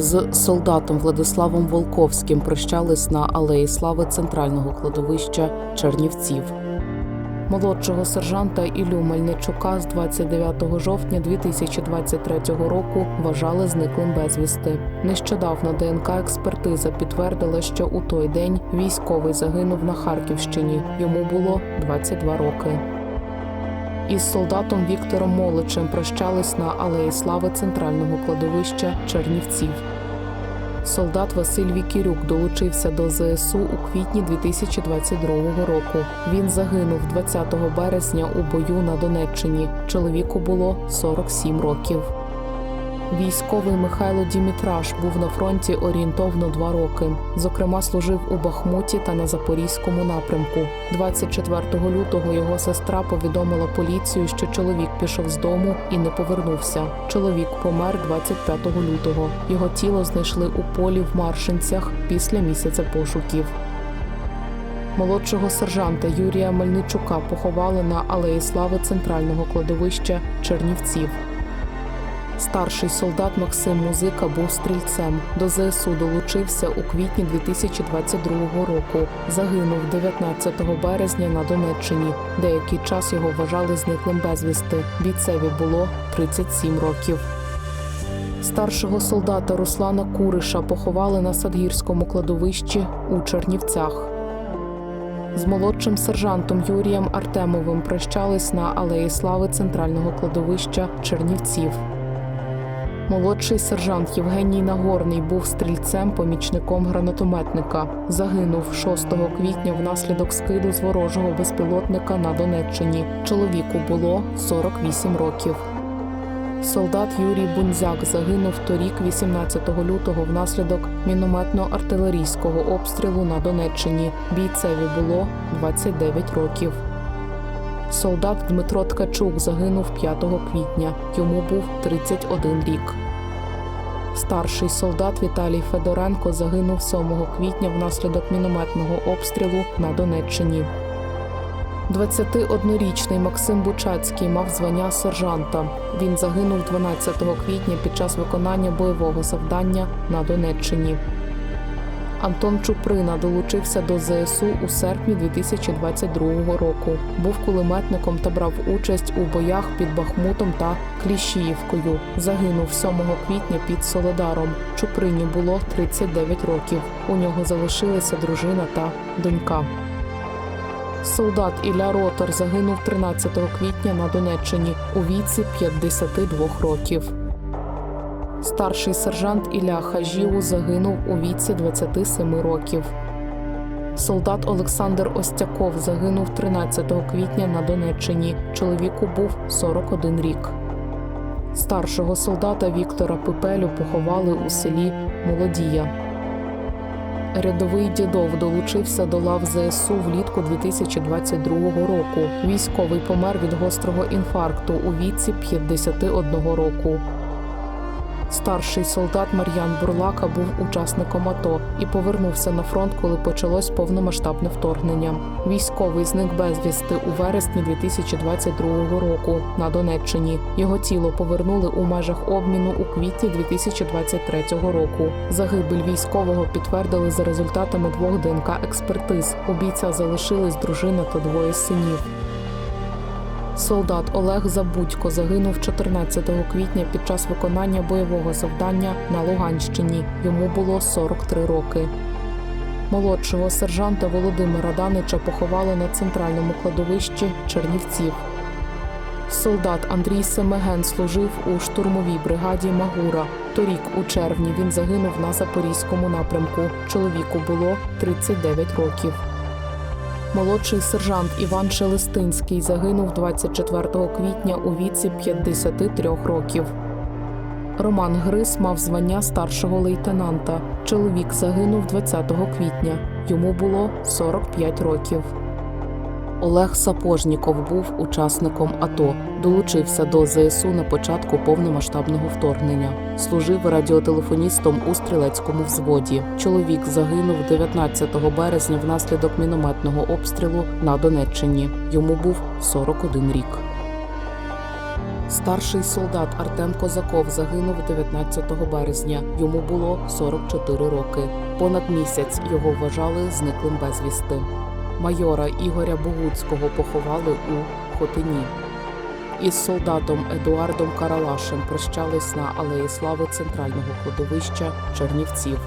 З солдатом Владиславом Волковським прощались на алеї слави центрального кладовища Чернівців. Молодшого сержанта Ілю Мельничука з 29 жовтня 2023 року вважали зниклим безвісти. Нещодавно ДНК експертиза підтвердила, що у той день військовий загинув на Харківщині. Йому було 22 роки. Із солдатом Віктором Молочем прощались на алеї слави центрального кладовища Чернівців. Солдат Василь Вікірюк долучився до ЗСУ у квітні 2022 року. Він загинув 20 березня у бою на Донеччині. Чоловіку було 47 років. Військовий Михайло Дімітраш був на фронті орієнтовно два роки. Зокрема, служив у Бахмуті та на Запорізькому напрямку. 24 лютого його сестра повідомила поліцію, що чоловік пішов з дому і не повернувся. Чоловік помер 25 лютого. Його тіло знайшли у полі в Маршинцях після місяця пошуків. Молодшого сержанта Юрія Мельничука поховали на алеї слави центрального кладовища Чернівців. Старший солдат Максим Музика був стрільцем. До ЗСУ долучився у квітні 2022 року. Загинув 19 березня на Донеччині. Деякий час його вважали зниклим безвісти. Бійцеві було 37 років. Старшого солдата Руслана Куриша поховали на Садгірському кладовищі у Чернівцях. З молодшим сержантом Юрієм Артемовим прощались на алеї слави центрального кладовища Чернівців. Молодший сержант Євгеній Нагорний був стрільцем, помічником гранатометника. Загинув 6 квітня внаслідок скиду з ворожого безпілотника на Донеччині. Чоловіку було 48 років. Солдат Юрій Бунзяк загинув торік, 18 лютого, внаслідок мінометно-артилерійського обстрілу на Донеччині. Бійцеві було 29 років. Солдат Дмитро Ткачук загинув 5 квітня. Йому був 31 рік. Старший солдат Віталій Федоренко загинув 7 квітня внаслідок мінометного обстрілу на Донеччині. 21-річний Максим Бучацький мав звання сержанта. Він загинув 12 квітня під час виконання бойового завдання на Донеччині. Антон Чуприна долучився до ЗСУ у серпні 2022 року. Був кулеметником та брав участь у боях під Бахмутом та Кліщіївкою. Загинув 7 квітня під Солодаром. Чуприні було 39 років. У нього залишилися дружина та донька. Солдат Ілля Ротор загинув 13 квітня на Донеччині у віці 52 років. Старший сержант Ілля Хажіу загинув у віці 27 років. Солдат Олександр Остяков загинув 13 квітня на Донеччині. Чоловіку був 41 рік. Старшого солдата Віктора Пипелю поховали у селі Молодія. Рядовий дідов долучився до лав ЗСУ влітку 2022 року. Військовий помер від гострого інфаркту у віці 51 року. Старший солдат Мар'ян Бурлака був учасником АТО і повернувся на фронт, коли почалось повномасштабне вторгнення. Військовий зник безвісти у вересні 2022 року на Донеччині. Його тіло повернули у межах обміну у квітні 2023 року. Загибель військового підтвердили за результатами двох ДНК експертиз. У бійця залишились дружина та двоє синів. Солдат Олег Забудько загинув 14 квітня під час виконання бойового завдання на Луганщині. Йому було 43 роки. Молодшого сержанта Володимира Данича поховали на центральному кладовищі Чернівців. Солдат Андрій Семеген служив у штурмовій бригаді Магура. Торік, у червні, він загинув на запорізькому напрямку. Чоловіку було 39 років. Молодший сержант Іван Шелестинський загинув 24 квітня у віці 53 років. Роман Грис мав звання старшого лейтенанта. Чоловік загинув 20 квітня. Йому було 45 років. Олег Сапожніков був учасником АТО, долучився до ЗСУ на початку повномасштабного вторгнення. Служив радіотелефоністом у стрілецькому взводі. Чоловік загинув 19 березня внаслідок мінометного обстрілу на Донеччині. Йому був 41 рік. Старший солдат Артем Козаков загинув 19 березня. Йому було 44 роки. Понад місяць його вважали зниклим безвісти. Майора Ігоря Богуцького поховали у Хотині. Із солдатом Едуардом Каралашем прощались на алеї слави центрального кладовища Чернівців.